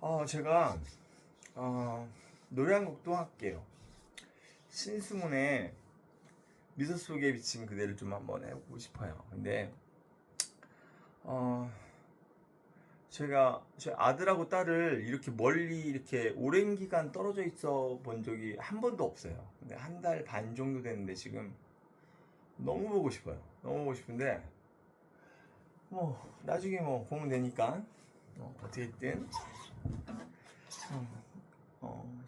어, 제가 어, 노래 한 곡도 할게요. 신승훈의 미소 속에 비친 그대를 좀 한번 해보고 싶어요. 근데 어, 제가 제 아들하고 딸을 이렇게 멀리 이렇게 오랜 기간 떨어져 있어 본 적이 한 번도 없어요. 근데 한 달 반 정도 됐는데 지금 너무 보고 싶어요. 너무 보고 싶은데 뭐 나중에 뭐 보면 되니까 어, 어떻게든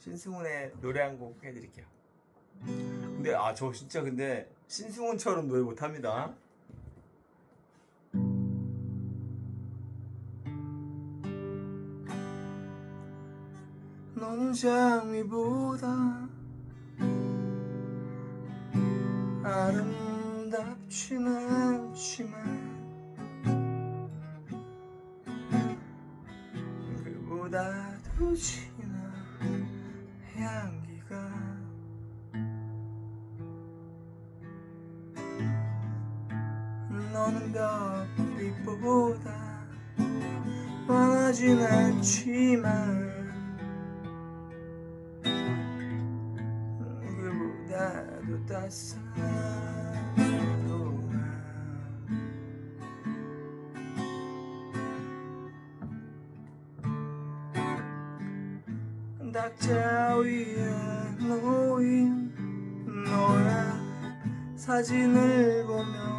신승훈의 노래 한 곡 해드릴게요. 근데 아 저 진짜 근데 신승훈처럼 노래 못합니다. 너는 장미보다 아름답진 않지만 그보다도 진한 향기가 너는 별빛보다 많아진 않지만 그보다도 따스한 닭자 위에 놓인 너의 사진을 보며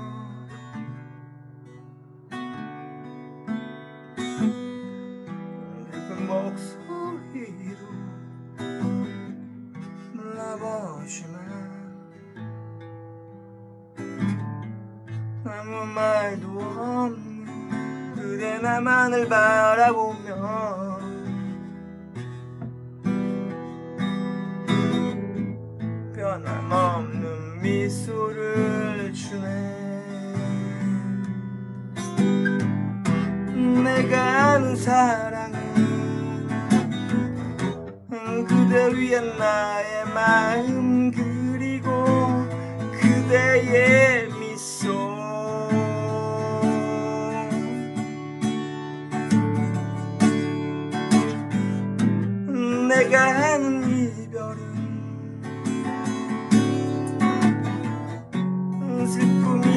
깊은 목소리로 불러보지만 아무 말도 없는 그대 나만을 바라보 미소를 주네. 내가 아는 사랑은 그대 위한 나의 마음 그리고 그대의 미소. 내가 아는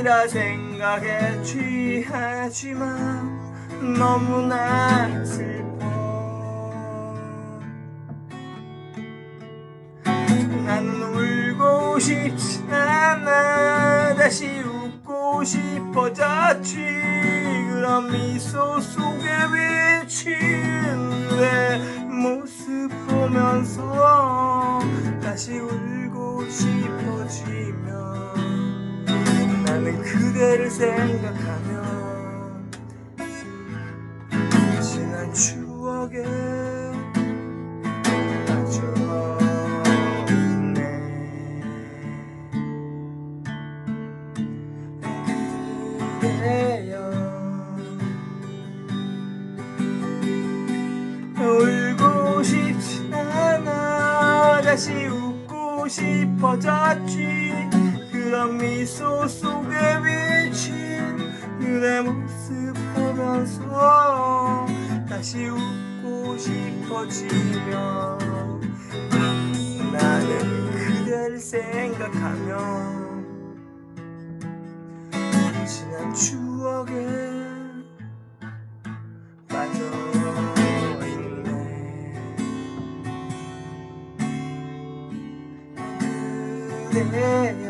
슬픔이라 생각해 취하지만 너무나 슬퍼. 나는 울고 싶지 않아. 다시 웃고 싶어졌지 그런 미소 속에 비친 내 모습 보면서 다시 울 그대를 생각하면 지난 추억에 빠져 있네. 그대여 울고 싶지 않아. 다시 웃고 싶어졌지. 그런 미소 속에 그대 모습 보면서 다시 웃고 싶어지며 나는 그대를 생각하며 지난 추억에 빠져 있네. 그대여